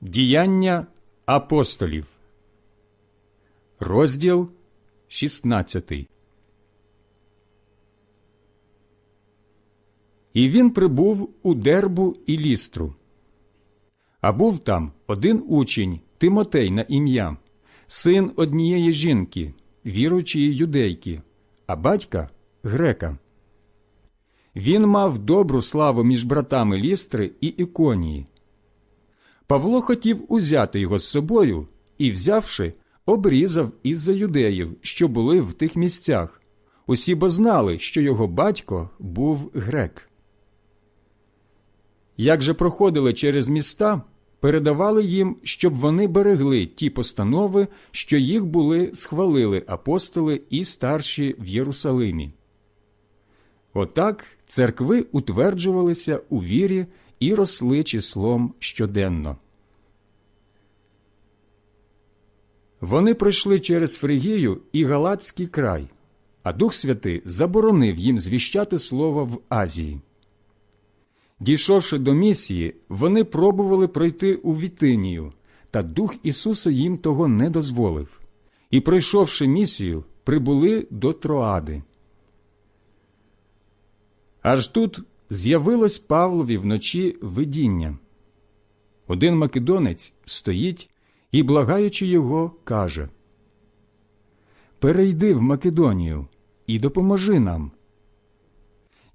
Діяння апостолів, розділ 16. І він прибув у дербу і лістру. А був там один учень Тимотей на ім'я, син однієї жінки, віруючої юдейки, а батька грека. Він мав добру славу між братами лістри і іконії. Павло хотів узяти його з собою і, взявши, обрізав із-за юдеїв, що були в тих місцях. Усі бо знали, що його батько був грек. Як же проходили через міста, передавали їм, щоб вони берегли ті постанови, що їх були схвалили апостоли і старші в Єрусалимі. Отак церкви утверджувалися у вірі і росли числом щоденно. Вони пройшли через Фригію і Галатський край, а Дух Святий заборонив їм звіщати слово в Азії. Дійшовши до місії, вони пробували пройти у Вітинію, та Дух Ісуса їм того не дозволив, і, пройшовши місію, прибули до Троади. Аж тут з'явилось Павлові вночі видіння. Один македонець стоїть і, благаючи його, каже Перейди в Македонію і допоможи нам.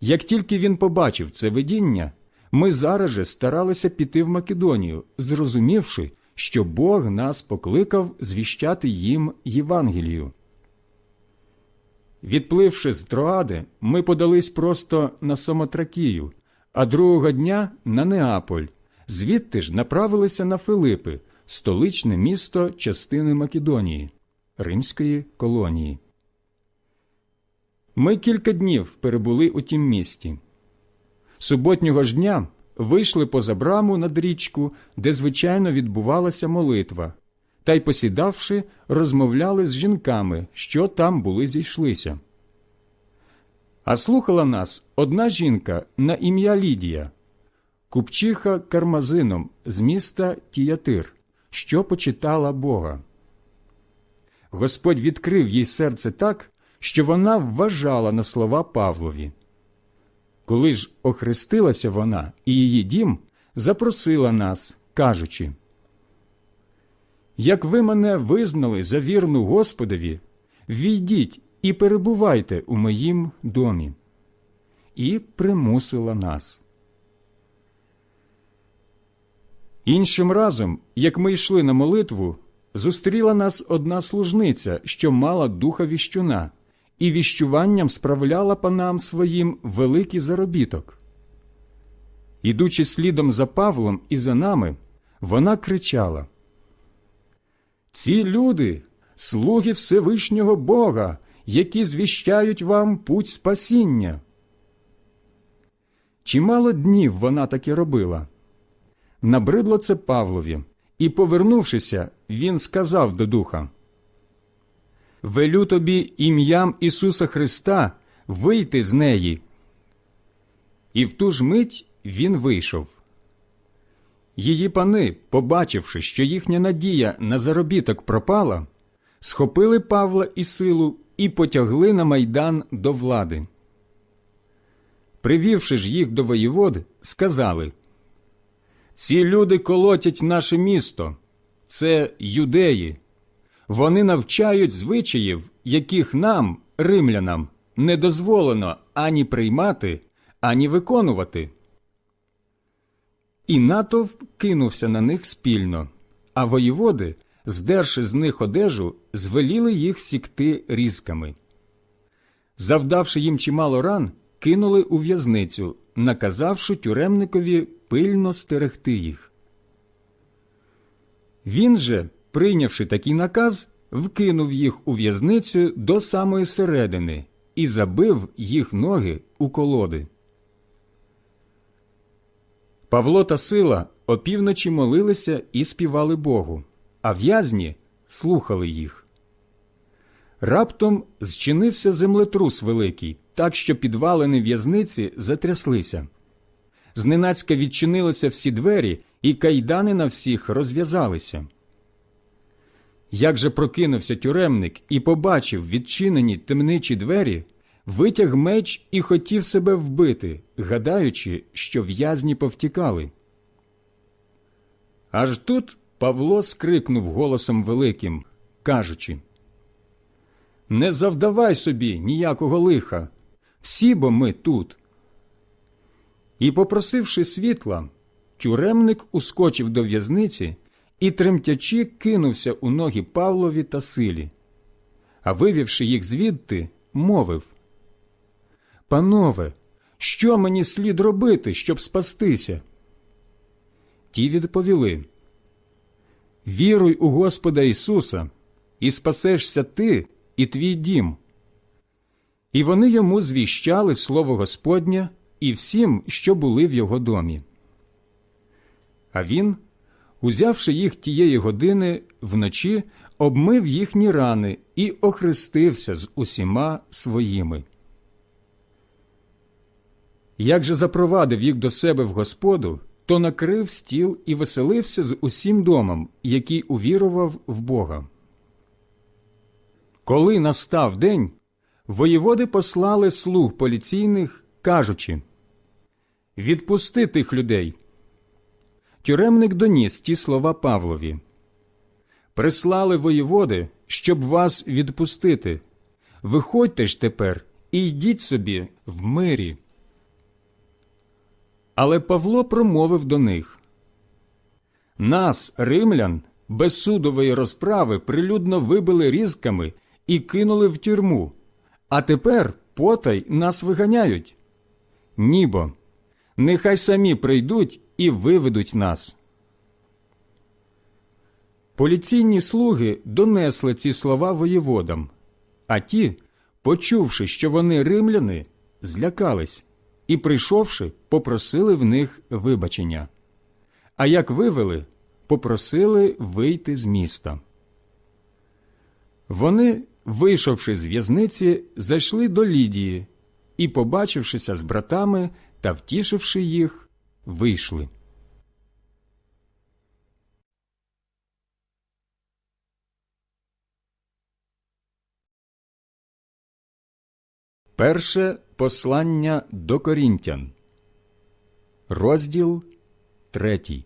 Як тільки він побачив це видіння, ми зараз же старалися піти в Македонію, зрозумівши, що Бог нас покликав звіщати їм Євангелію. Відпливши з Троади, ми подались просто на Самотракію, а другого дня на Неаполь, звідти ж направилися на Филипи, столичне місто частини Македонії, римської колонії. Ми кілька днів перебули у тім місті. Суботнього ж дня вийшли поза браму над річку, де звичайно відбувалася молитва, та й, посідавши, розмовляли з жінками, що там були зійшлися. А слухала нас одна жінка на ім'я Лідія, купчиха кармазином з міста Тіятир, що почитала Бога. Господь відкрив їй серце так, що вона вважала на слова Павлові. Коли ж охрестилася вона і її дім, запросила нас, кажучи Як ви мене визнали за вірну Господові, війдіть і перебувайте у моїм домі. І примусила нас. Іншим разом, як ми йшли на молитву, зустріла нас одна служниця, що мала духа віщуна, і віщуванням справляла панам своїм великий заробіток. Ідучи слідом за Павлом і за нами, вона кричала Ці люди слуги Всевишнього Бога, які звіщають вам путь спасіння. Чимало днів вона таки робила. Набридло це Павлові, і, повернувшися, він сказав до духа Велю тобі ім'ям Ісуса Христа вийти з неї. І в ту ж мить він вийшов. Її пани, побачивши, що їхня надія на заробіток пропала, схопили Павла і силу і потягли на майдан до влади. Привівши ж їх до воєводи, сказали Ці люди колотять наше місто, це юдеї. Вони навчають звичаїв, яких нам, римлянам, не дозволено ані приймати, ані виконувати. І натовп кинувся на них спільно, а воєводи, здерши з них одежу, звеліли їх сікти різками. Завдавши їм чимало ран, кинули у в'язницю, наказавши тюремникові пильно стерегти їх. Він же, прийнявши такий наказ, вкинув їх у в'язницю до самої середини і забив їх ноги у колоди. Павло та Сила опівночі молилися і співали Богу, а в'язні слухали їх. Раптом зчинився землетрус великий, так що підвалини в'язниці затряслися. Зненацька відчинилися всі двері, і кайдани на всіх розв'язалися. Як же прокинувся тюремник і побачив відчинені темничі двері, витяг меч і хотів себе вбити, гадаючи, що в'язні повтікали. Аж тут Павло скрикнув голосом великим, кажучи Не завдавай собі ніякого лиха, всі бо ми тут. І, попросивши світла, тюремник ускочив до в'язниці і, тремтячи, кинувся у ноги Павлові та силі, а вивівши їх звідти, мовив Панове, що мені слід робити, щоб спастися? Ті відповіли Віруй у Господа Ісуса, і спасешся ти і твій дім. І вони йому звіщали слово Господнє і всім, що були в його домі. А він, узявши їх тієї години вночі, обмив їхні рани і охрестився з усіма своїми. Як же запровадив їх до себе в Господу, то накрив стіл і веселився з усім домом, який увірував в Бога. Коли настав день, воєводи послали слуг поліційних, кажучи Відпусти тих людей. Тюремник доніс ті слова Павлові. Прислали воєводи, щоб вас відпустити. Виходьте ж тепер і йдіть собі в мирі. Але Павло промовив до них Нас, римлян, без судової розправи прилюдно вибили різками і кинули в тюрму, а тепер потай нас виганяють. Нібо, нехай самі прийдуть і виведуть нас. Поліційні слуги донесли ці слова воєводам, а ті, почувши, що вони римляни, злякались і, прийшовши, попросили в них вибачення. А як вивели, попросили вийти з міста. Вони, вийшовши з в'язниці, зайшли до Лідії і, побачившися з братами та втішивши їх, вийшли. Перше послання до Корінтян, розділ третій.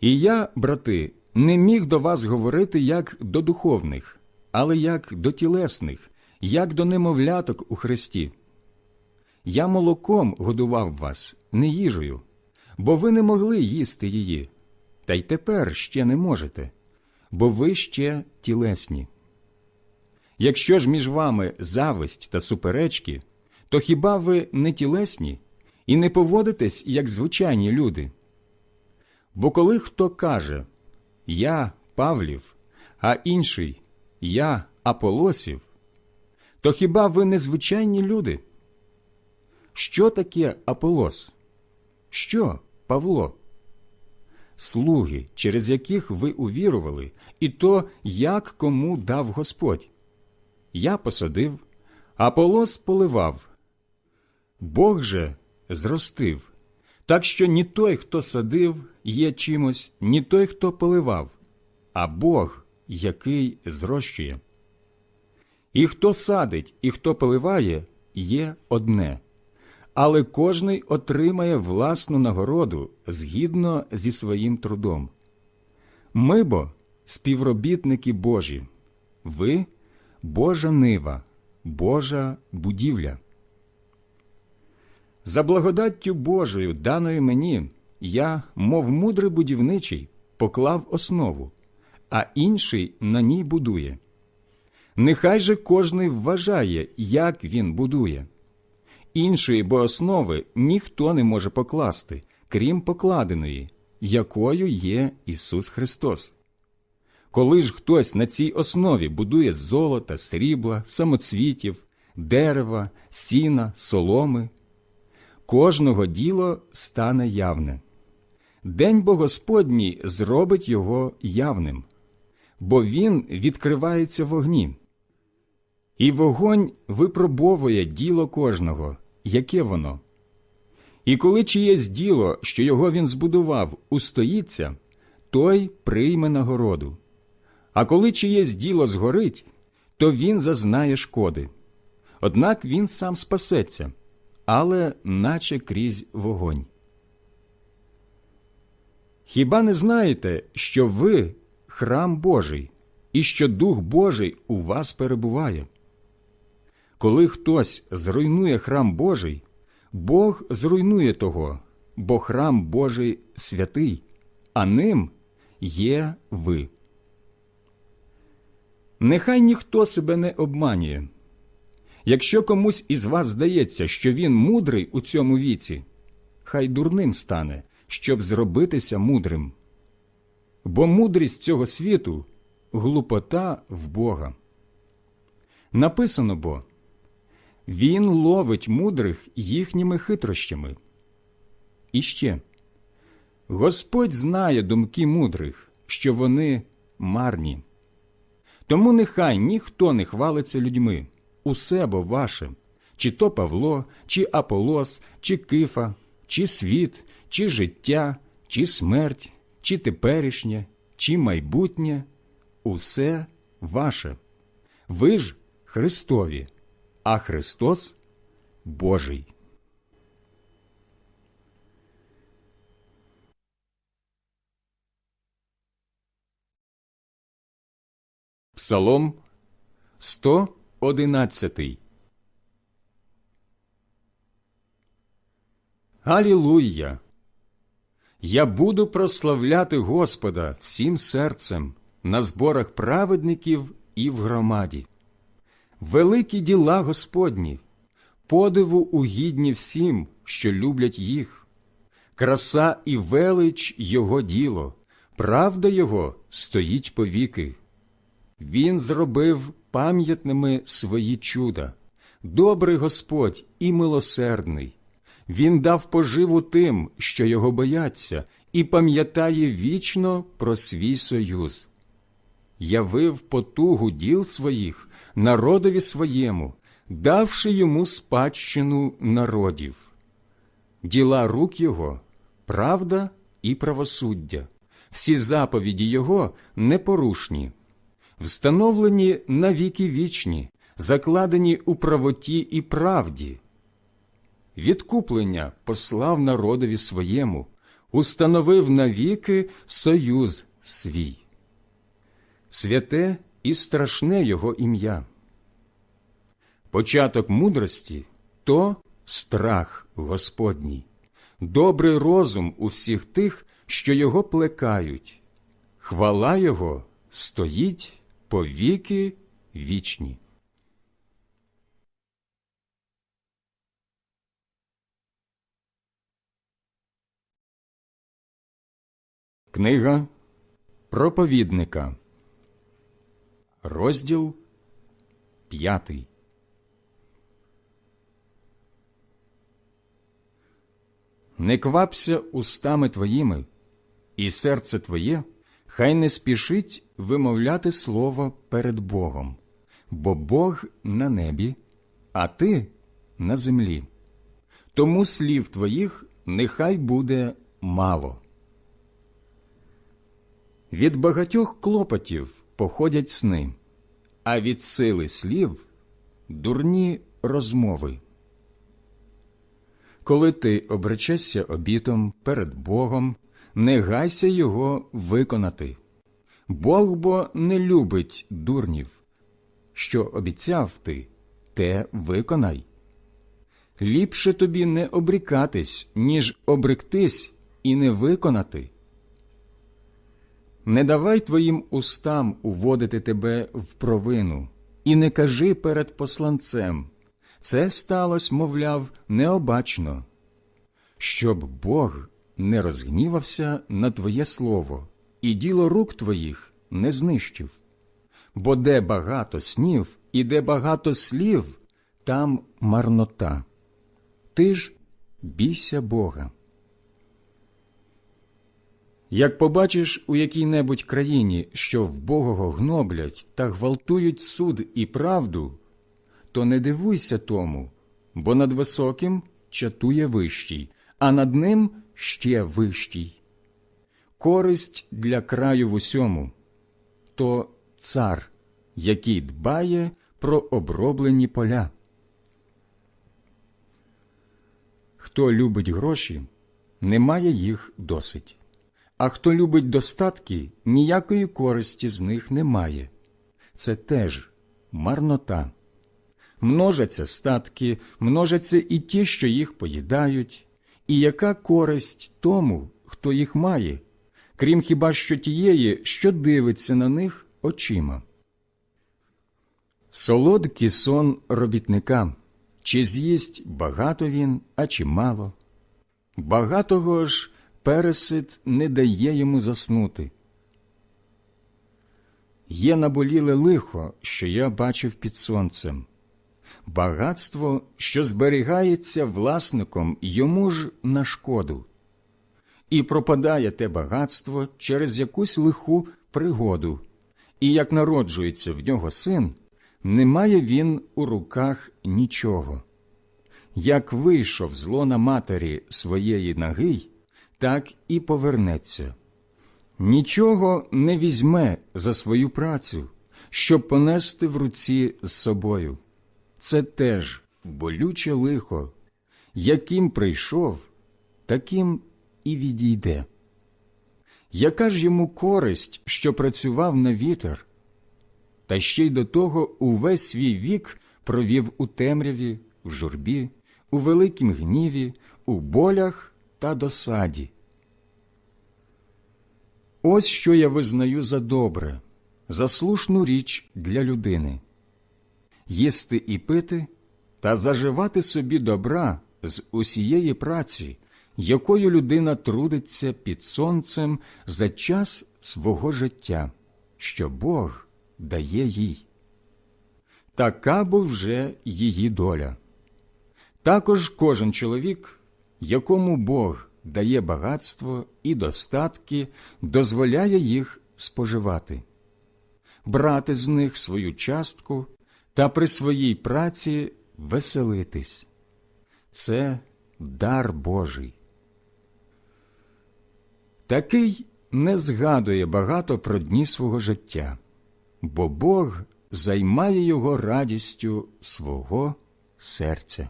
І я, брати, не міг до вас говорити як до духовних, але як до тілесних, як до немовляток у Христі. Я молоком годував вас, не їжею, бо ви не могли їсти її, та й тепер ще не можете, бо ви ще тілесні. Якщо ж між вами зависть та суперечки, то хіба ви не тілесні і не поводитесь, як звичайні люди? Бо коли хто каже Я Павлів, а інший Я Аполосів, то хіба ви не звичайні люди? Що таке Аполос? Що, Павло? Слуги, через яких ви увірували, і то, як кому дав Господь. Я посадив, Аполос поливав. Бог же зростив, так що ні той, хто садив, є чимось, ні той, хто поливав, а Бог, який зрощує. І хто садить, і хто поливає, є одне, але кожний отримає власну нагороду згідно зі своїм трудом. Ми бо співробітники Божі, ви Божа нива, Божа будівля. За благодаттю Божою, даною мені, я, мов мудрий будівничий, поклав основу, а інший на ній будує. Нехай же кожний вважає, як він будує. Іншої бо основи ніхто не може покласти, крім покладеної, якою є Ісус Христос. Коли ж хтось на цій основі будує золота, срібла, самоцвітів, дерева, сіна, соломи, кожного діло стане явне. День бо Господній зробить його явним, бо він відкривається в огні. І вогонь випробовує діло кожного, яке воно. І коли чиєсь діло, що його він збудував, устоїться, той прийме нагороду. А коли чиєсь діло згорить, то він зазнає шкоди. Однак він сам спасеться, але наче крізь вогонь. Хіба не знаєте, що ви храм Божий, і що Дух Божий у вас перебуває? Коли хтось зруйнує храм Божий, Бог зруйнує того, бо храм Божий святий, а ним є ви. Нехай ніхто себе не обманює. Якщо комусь із вас здається, що він мудрий у цьому віці, хай дурним стане, щоб зробитися мудрим. Бо мудрість цього світу глупота в Бога. Написано бо Він ловить мудрих їхніми хитрощами. І ще Господь знає думки мудрих, що вони марні. Тому нехай ніхто не хвалиться людьми, усе бо ваше, чи то Павло, чи Аполос, чи Кифа, чи світ, чи життя, чи смерть, чи теперішнє, чи майбутнє усе ваше. Ви ж Христові, а Христос Божий. Псалом 111 Алілуя! Я буду прославляти Господа всім серцем на зборах праведників і в громаді. Великі діла Господні, подиву угідні всім, що люблять їх. Краса і велич Його діло, правда Його стоїть повіки. Він зробив пам'ятними свої чуда, добрий Господь і милосердний. Він дав поживу тим, що його бояться, і пам'ятає вічно про свій союз. Явив потугу діл своїх народові своєму, давши йому спадщину народів. Діла рук його правда і правосуддя, всі заповіді його непорушні, встановлені на віки вічні, закладені у правоті і правді відкуплення послав народові своєму, установив навіки союз свій. Святе і страшне його ім'я. Початок мудрості то страх Господній, добрий розум у всіх тих, що його плекають, хвала Його стоїть по віки вічні. Книга проповідника, розділ п'ятий. Не квапся устами твоїми, і серце твоє хай не спішить вимовляти слово перед Богом, бо Бог на небі, а ти на землі. Тому слів твоїх нехай буде мало. Від багатьох клопотів походять сни, а від сили слів дурні розмови. Коли ти обречешся обітом перед Богом, не гайся його виконати. Бог бо не любить дурнів. Що обіцяв ти, те виконай. Ліпше тобі не обрікатись, ніж обректись і не виконати. Не давай твоїм устам уводити тебе в провину, і не кажи перед посланцем це сталося, мовляв, необачно, щоб Бог не розгнівався на твоє слово, і діло рук твоїх не знищив. Бо де багато снів і де багато слів, там марнота. Ти ж бійся Бога. Як побачиш у якій-небудь країні, що в Богого гноблять та гвалтують суд і правду, то не дивуйся тому, бо над високим чатує вищий, а над ним ще вищий. Користь для краю в усьому то цар, який дбає про оброблені поля. Хто любить гроші, не має їх досить, а хто любить достатки, ніякої користі з них немає. Це теж марнота. Множаться статки, множаться і ті, що їх поїдають, і яка користь тому, хто їх має, крім хіба що тієї, що дивиться на них очима. Солодкий сон робітника, чи з'їсть багато він, а чи мало. Багатого ж пересид не дає йому заснути. Є наболіле лихо, що я бачив під сонцем, багатство, що зберігається власником йому ж на шкоду, і пропадає те багатство через якусь лиху пригоду, і як народжується в нього син, не має він у руках нічого. Як вийшов з лона матері своєї ноги, так і повернеться. Нічого не візьме за свою працю, щоб понести в руці з собою. Це теж болюче лихо, яким прийшов, таким і відійде. Яка ж йому користь, що працював на вітер, та ще й до того увесь свій вік провів у темряві, в журбі, у великім гніві, у болях та досаді. Ось що я визнаю за добре, за слушну річ для людини їсти і пити та заживати собі добра з усієї праці, якою людина трудиться під сонцем за час свого життя, що Бог дає їй. Така бо вже її доля. Також кожен чоловік, якому Бог дає багатство і достатки, дозволяє їх споживати, брати з них свою частку та при своїй праці веселитись. Це дар Божий. Такий не згадує багато про дні свого життя, бо Бог займає його радістю свого серця.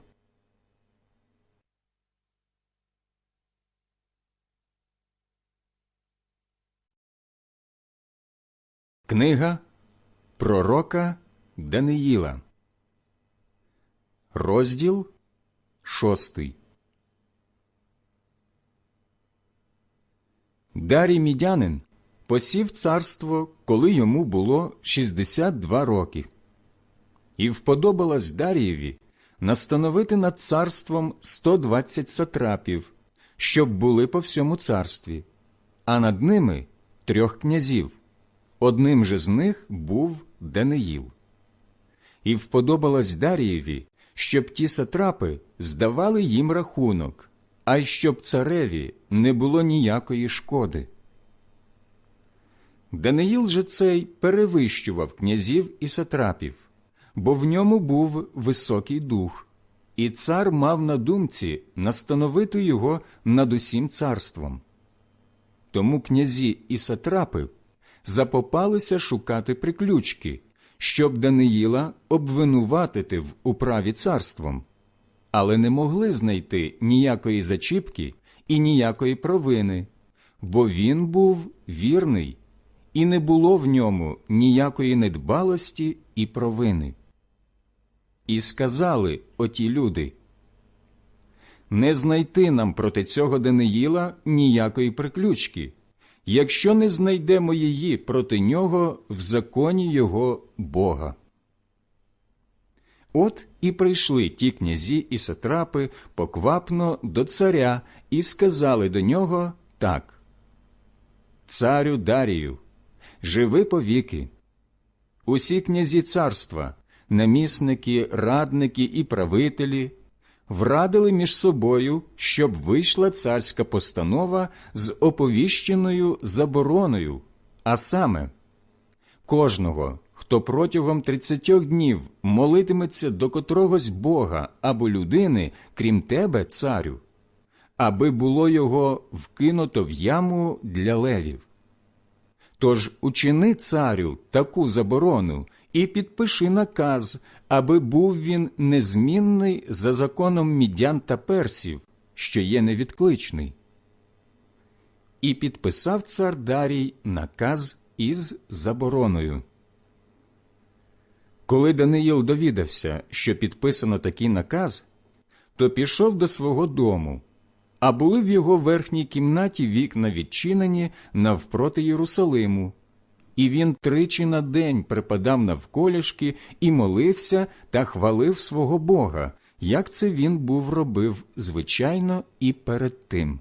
Книга Пророка Даниїла, розділ шостий. Дарій мідянин посів царство, коли йому було 62 роки, і вподобалось Дарієві настановити над царством 120 сатрапів, щоб були по всьому царстві, а над ними трьох князів. Одним же з них був Даниїл. І вподобалось Дарієві, щоб ті сатрапи здавали їм рахунок, а й щоб цареві не було ніякої шкоди. Даниїл же цей перевищував князів і сатрапів, бо в ньому був високий дух, і цар мав на думці настановити його над усім царством. Тому князі і сатрапи запопалися шукати приключки, щоб Даниїла обвинуватити в управі царством, але не могли знайти ніякої зачіпки і ніякої провини, бо він був вірний, і не було в ньому ніякої недбалості і провини. І сказали оті люди не знайти нам проти цього Даниїла ніякої приключки, якщо не знайдемо її проти нього в законі його Бога. От і прийшли ті князі і сатрапи поквапно до царя і сказали до нього так Царю Дарію, живи повіки. Усі князі царства, намісники, радники і правителі врадили між собою, щоб вийшла царська постанова з оповіщеною забороною, а саме кожного, хто протягом тридцятьох днів молитиметься до котрогось Бога або людини, крім тебе, царю, аби було його вкинуто в яму для левів. Тож учини царю таку заборону і підпиши наказ, аби був він незмінний за законом мідян та персів, що є невідкличний. І підписав цар Дарій наказ із забороною. Коли Даниїл довідався, що підписано такий наказ, то пішов до свого дому, а були в його верхній кімнаті вікна відчинені навпроти Єрусалиму, і він тричі на день припадав навколішки і молився та хвалив свого Бога, як це він був робив звичайно і перед тим.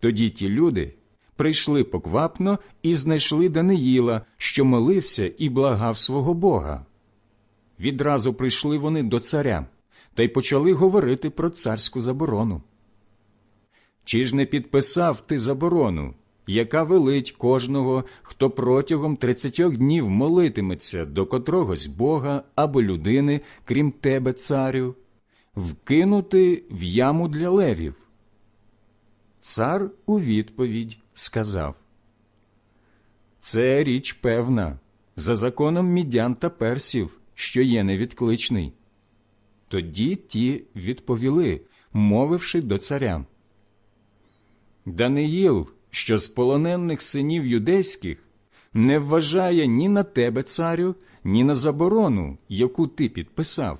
Тоді ті люди прийшли поквапно і знайшли Даниїла, що молився і благав свого Бога. Відразу прийшли вони до царя та й почали говорити про царську заборону. Чи ж не підписав ти заборону, яка велить кожного, хто протягом тридцятьох днів молитиметься до котрогось Бога або людини, крім тебе, царю, вкинути в яму для левів? Цар у відповідь сказав Це річ певна, за законом мідян та персів, що є невідкличний. Тоді ті відповіли, мовивши до царя. Даниїл, що з полонених синів юдейських, не вважає ні на тебе, царю, ні на заборону, яку ти підписав.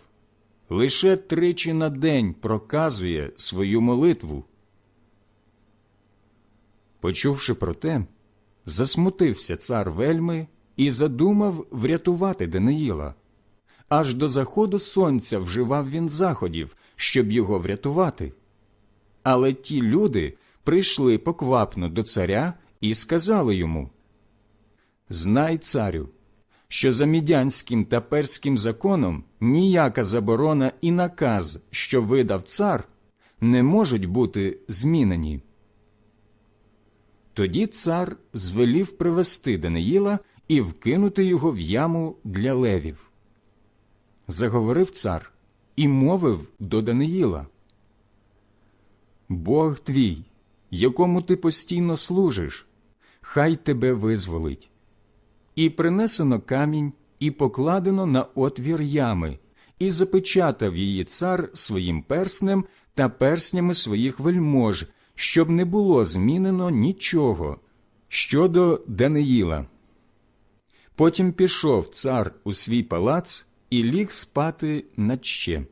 Лише тричі на день проказує свою молитву. Почувши про те, засмутився цар вельми і задумав врятувати Даниїла. Аж до заходу сонця вживав він заходів, щоб його врятувати. Але ті люди прийшли поквапно до царя і сказали йому Знай, царю, що за мідянським та перським законом ніяка заборона і наказ, що видав цар, не можуть бути змінені. Тоді цар звелів привести Даниїла і вкинути його в яму для левів. Заговорив цар і мовив до Даниїла Бог твій, якому ти постійно служиш, хай тебе визволить. І принесено камінь, і покладено на отвір ями, і запечатав її цар своїм перснем та перснями своїх вельмож, щоб не було змінено нічого щодо Даниїла. Потім пішов цар у свій палац і ліг спати наче.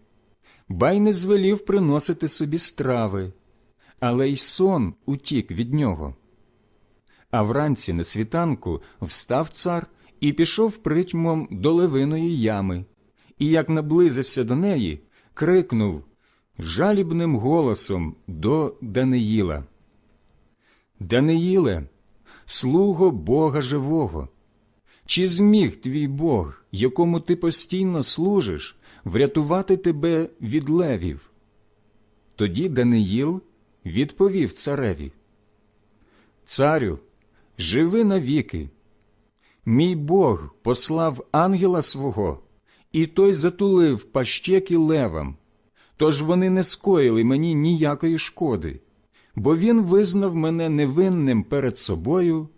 Бай не звелів приносити собі страви, але й сон утік від нього. А вранці на світанку встав цар і пішов притьмом до левиної ями, і як наблизився до неї, крикнув жалібним голосом до Даниїла. Даниїле, слуго Бога живого, чи зміг твій Бог, якому ти постійно служиш, врятувати тебе від левів? Тоді Даниїл відповів цареві. Царю, живи навіки. Мій Бог послав ангела свого, і той затулив пащеки левам, тож вони не скоїли мені ніякої шкоди, бо він визнав мене невинним перед собою,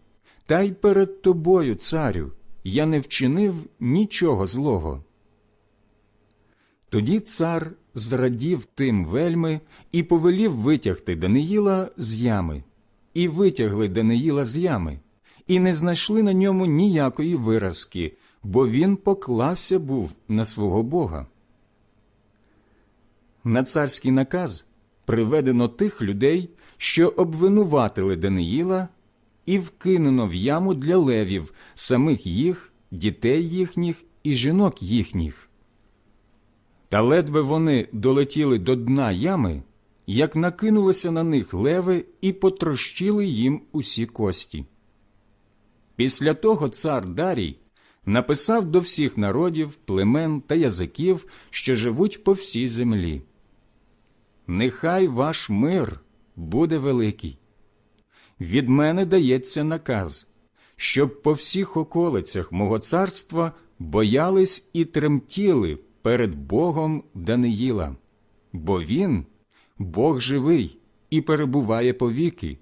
та й перед тобою, царю, я не вчинив нічого злого. Тоді цар зрадів тим вельми і повелів витягти Даниїла з ями, і витягли Даниїла з ями, і не знайшли на ньому ніякої виразки, бо він поклався був на свого Бога. На царський наказ приведено тих людей, що обвинуватили Даниїла, і вкинено в яму для левів самих їх, дітей їхніх і жінок їхніх. Та ледве вони долетіли до дна ями, як накинулися на них леви і потрощили їм усі кості. Після того цар Дарій написав до всіх народів, племен та язиків, що живуть по всій землі. Нехай ваш мир буде великий. Від мене дається наказ, щоб по всіх околицях мого царства боялись і тремтіли перед Богом Даниїла, бо він Бог живий, і перебуває повіки,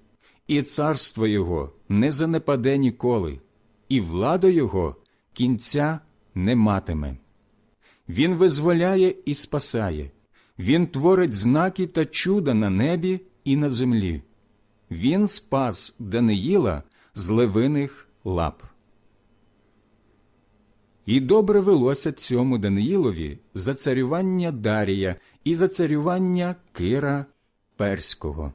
і царство Його не занепаде ніколи, і влада Його кінця не матиме. Він визволяє і спасає, Він творить знаки та чуда на небі і на землі. Він спас Даниїла з левиних лап. І добре велося цьому Даниїлові за царювання Дарія і за царювання Кира Перського.